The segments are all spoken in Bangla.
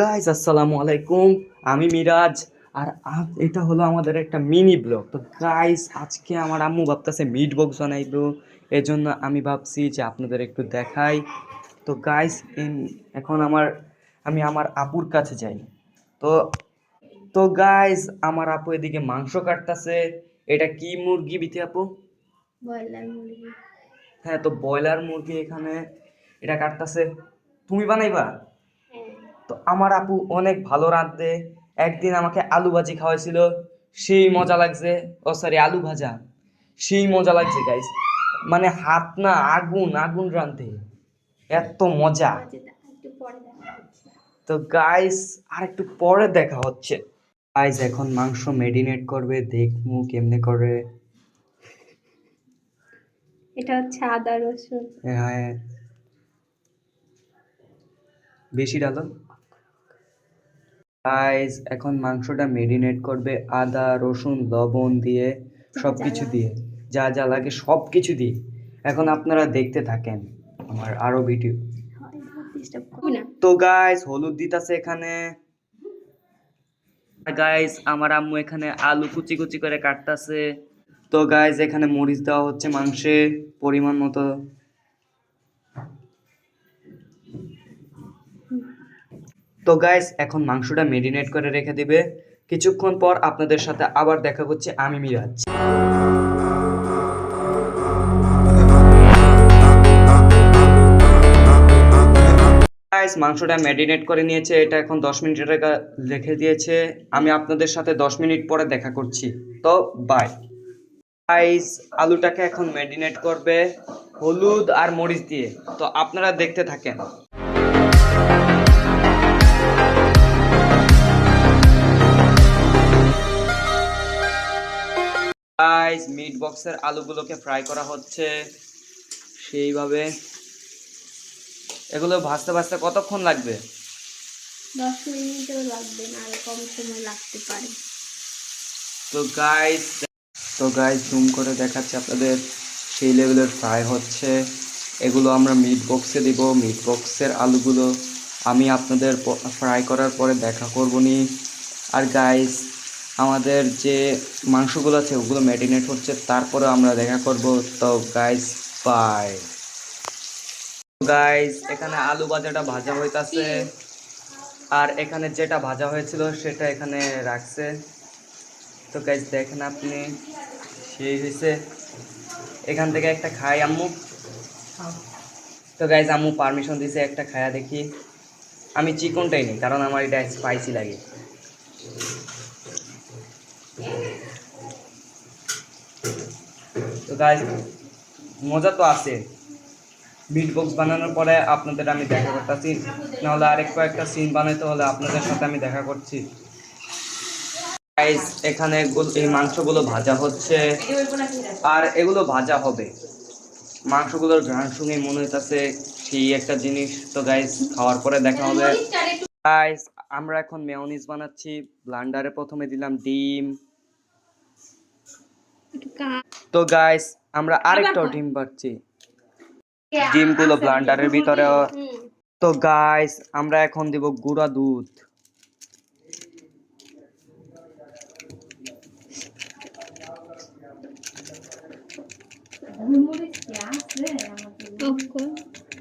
গাইজ আসসালামু আলাইকুম। আমি মিরাজ। আর এটা হলো আমাদের একটা মিনি ব্লগ তো গাইজ আজকে আমার আম্মু ভাবতেছে মিট বক্স বানাইবো। এজন্য আমি ভাবছি যে আপনাদের একটু দেখাই। তো গাইজ এখন আমার আমি আমার আপুর কাছে যাই। তো তো গাইজ আমার আপু এদিকে মাংস কাটতেছে। এটা কি মুরগি বিথি আপু? হ্যাঁ তো ব্রয়লার মুরগি এখানে এটা কাটতেছে। তুমি বানাইবা? তো আমার আপু অনেক ভালো রাঁধতে। একদিন আমাকে আলু ভাজি খাওয়াইছিল। সেই মজা লাগছে। ও সরি আলু ভাজা। সেই মজা লাগছে গাইস মানে হাত না আগুন আগুন রাঁধতে। এত মজা। তো গাইস আর একটু পরে দেখা হচ্ছে। গাইস এখন মাংস মেরিনেট করবে দেখমু কেমনে করে। এটা হচ্ছে আদা রসুন। হ্যাঁ। বেশি ডালো? গাইস এখন মাংসটা মেরিনেট করবে আদা রসুন লবণ দিয়ে সব কিছু দিয়ে যা যা লাগে সব কিছু দিয়ে। এখন আপনারা দেখতে থাকেন আমার আরও ভিডিও তো গাইস হলুদ দিতাছে এখানে। গাইস আমার আম্মু এখানে আলু কুচি কুচি করে কাটতাছে। তো গাইস এখানে মরিচ দেওয়া হচ্ছে মাংসে পরিমাণ মতো। তো গাইস এখন মাংসটা মেরিনেট করে রেখে দিবে। কিছুক্ষণ পর আপনাদের সাথে আবার দেখা করছে আমি মিরাজ। গাইস মাংসটা ম্যারিনেট করে নিয়েছে, এটা এখন দশ মিনিটের রেখে দিয়েছে। আমি আপনাদের সাথে দশ মিনিট পরে দেখা করছি। তো বাই গাইস আলুটাকে এখন ম্যারিনেট করবে হলুদ আর মরিচ দিয়ে। তো আপনারা দেখতে থাকেন। গাইস মিট বক্সের আলুগুলোকে ফ্রাই করা হচ্ছে সেইভাবে। এগুলো ভাজতে ভাজতে কতক্ষণ লাগবে? দশ মিনিটও লাগবে না আরও কম সময় লাগতে পারে। তো গাইস তো গাইস জুম করে দেখাচ্ছি আপনাদের সেই লেভেলের ফ্রাই হচ্ছে। এগুলো আমরা মিট বক্সে দিব। মিট বক্সের আলুগুলো আমি আপনাদের ফ্রাই করার পরে দেখা করব নি। আর গাইস আমাদের যে মাংসগুলো আছে, ওগুলো ম্যারিনেট হচ্ছে। তারপরে আমরা দেখা করব। তো গাইস বাই গাইস এখানে আলু ভাজাটা ভাজা হইতাছে। আর এখানে যেটা ভাজা হয়েছিল, সেটা এখানে রাখছে। তো গাইস দেখেন আপনি, সেই হয়েছে এখান থেকে একটা খাই আম্মু। তো গাইজ আম্মু পারমিশন দিছে একটা খায়া দেখি। আমি চিকনটাই নিই, কারণ আমার এটা স্পাইসি লাগে। গাইজ মজা তো আছে। বিট বক্স বানানোর পরে আপনাদের আমি দেখা করতেছি। নাহলে আরেক কয়েকটা সিন বানাইতে হলে আপনাদের সাথে আমি দেখা করছি। গাইস এখানে এই মাংসগুলো ভাজা হচ্ছে। আর এগুলো ভাজা হবে। মাংসগুলোর ঘ্রাণ শুনে মনে হইতাছে সেই একটা জিনিস। তো গাইস খাওয়ার পরে দেখা হবে। গাইস আমরা এখন মেয়োনিজ বানাচ্ছি। ব্লান্ডারে প্রথমে দিলাম ডিম। তো গাইস আমরা আরেকটা ডিম পাচ্ছি। ডিম ডিমগুলো ব্লান্ডারের ভিতরে তো গাইস আমরা এখন দিব গুঁড়া দুধ।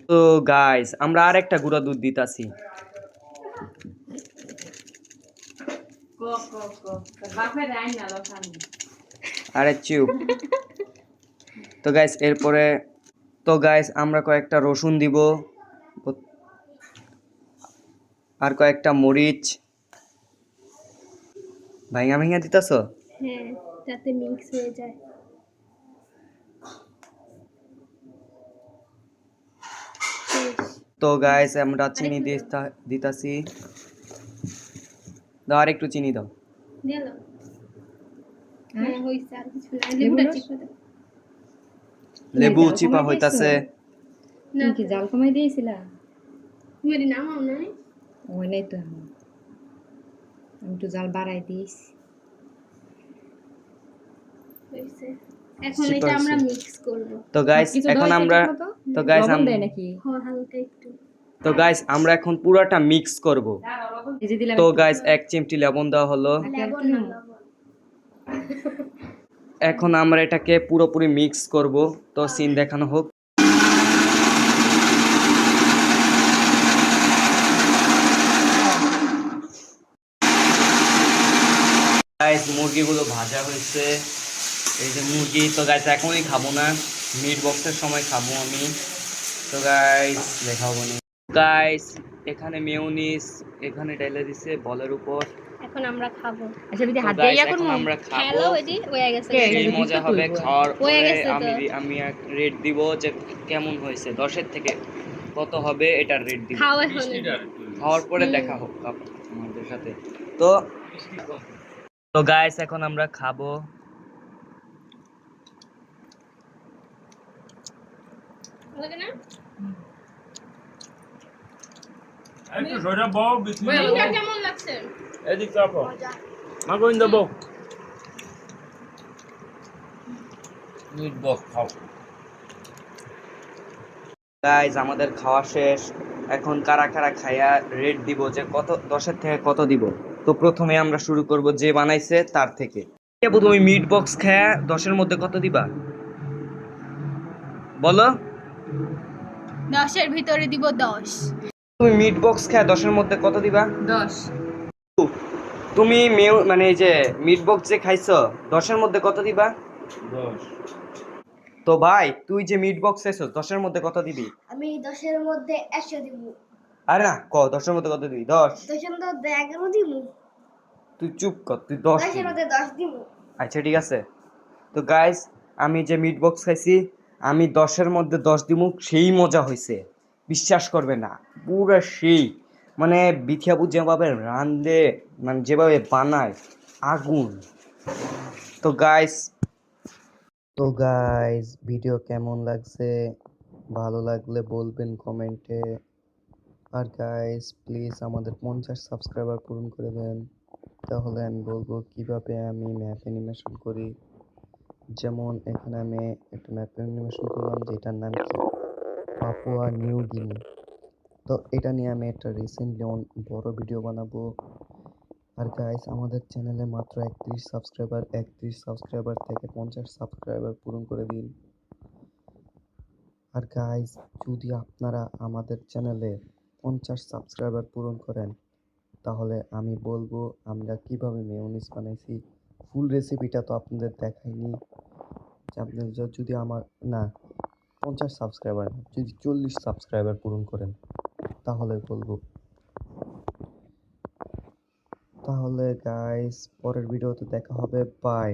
তো গাইস আমরা আরেকটা গুঁড়া দুধ দিতাছি। আরে চুপ। তো গাইস এরপরে তো গাইস আমরা কয়েকটা রসুন দিব আর কয়েকটা মরিচ ভাইঙা ভাইঙা দিতাছ হ্যাঁ যাতে মিক্স হয়ে যায় তো গাইস আমরা চিনি দিতা- দিতাছি দাও আর একটু চিনি দাও দিলো? হ্যাঁ, হইছে, আর কিছু না। লেবুটা চিপে দাও। লেবু চিপা হইতাছে। না, কি জাল কমাই দিয়েছিলা? তুমি এটি নামাও নাই? ওই নাই তো আমি একটু জাল বাড়াই দিয়েছি এখন এটা আমরা মিক্স করব। তো গাইস এখন আমরা? তো গাইস আমরা নাকি? হ্যাঁ, হালকা একটু। তো গাইস আমরা এখন পুরোটা মিক্স করব। তো গাইস এক চিমটি লবণ দেওয়া হলো। এখন আমরা এটাকে পুরোপুরি মিক্স করব। তো সিন দেখানো হোক। গাইস মুরগিগুলো ভাজা হয়েছে। এই যে মুরগি, তো গাইস এখনই খাব না। মিট বক্সের সময় খাব আমি। তো গাইস দেখাবো না গাইস এখানে মেয়োনিজ এখানে ঢেলে দিছে বলের উপর। এখন আমরা খাব। আচ্ছা যদি হাত দিয়ে এখন আমরা খাব। হ্যালো এটি হয়ে গেছে। কে? মজা হবে? খাওয়ার হয়ে পরে গেছে আমি আমি রেট দিব যে কেমন হয়েছে দশের থেকে কত হবে এটার রেট দিব। খাও এখন খাওয়ার পরে দেখা হোক আমাদের সাথে। তো তো গাইস এখন আমরা খাব। লাগে না? একটু সরে বউ বিক্রি মিটটা কেমন লাগছে? এদিক চাপো মা গোবিন্দ বউ মিট বক্স খাও। গাইস আমাদের খাওয়া শেষ। এখন কারা কারা খাইয়া রেট দিব যে কত দশের থেকে কত দিব? তো প্রথমে আমরা শুরু করব যে বানাইছে তার থেকে। কে তুমি মিট বক্স খায়া দশের মধ্যে কত দিবা? বলো। দশের ভিতরে দিব দশ। তুমি মিট বক্স খায়া দশের মধ্যে কত দিবা? দশ। তুমি মেউ মানে এই যে মিট বক্স যে খাইছো দশের মধ্যে কত দিবা? তো ভাই তুই যে মিট বক্স খাইছো দশের মধ্যে কত দিবি? আমি দশের মধ্যে একশো দিব। আরে না ক দশের মধ্যে কত দিবি? দশ। দশের মধ্যে এগারো দিব। তুই চুপ কর তুই দশ দশের মধ্যে দশ দিব। আচ্ছা ঠিক আছে। তো গাইস আমি যে মিট বক্স খাইছি আমি দশের মধ্যে দশ দিব সেই মজা হয়েছে বিশ্বাস করবে না পুরো সেই। মানে বিথিয়াবু যেভাবে রান্ধে মানে যেভাবে বানায়, আগুন। তো গাইস তো গাইস ভিডিও কেমন লাগছে? ভালো লাগলে বলবেন কমেন্টে আর গাইস প্লিজ আমাদের পঞ্চাশ সাবস্ক্রাইবার পূরণ করে দেন। তাহলে আমি বলব কীভাবে আমি ম্যাপ অ্যানিমেশন করি। যেমন এখানে আমি একটা ম্যাপ অ্যানিমেশন করলাম, যেটার নাম কি? Papua New Guinea. তো এটা নিয়ে আমি একটা রিসেন্টলি বড় ভিডিও বানাবো। আর গাইস আমাদের চ্যানেলে মাত্র একত্রিশ সাবস্ক্রাইবার একত্রিশ সাবস্ক্রাইবার থেকে পঞ্চাশ সাবস্ক্রাইবার পূরণ করে দিন। আর গাইস যদি আপনারা আমাদের চ্যানেলে পঞ্চাশ সাবস্ক্রাইবার পূরণ করেন, তাহলে আমি বলব আমরা কীভাবে মেয়োনিজ বানাইছি। ফুল রেসিপিটা তো আপনাদের দেখাইনি। আপনাদের যদি আমার, না, পঞ্চাশ সাবস্ক্রাইবার যদি চল্লিশ সাবস্ক্রাইবার পূরণ করেন। তাহলে বলব। তাহলে গাইস পরের ভিডিওতে দেখা হবে বাই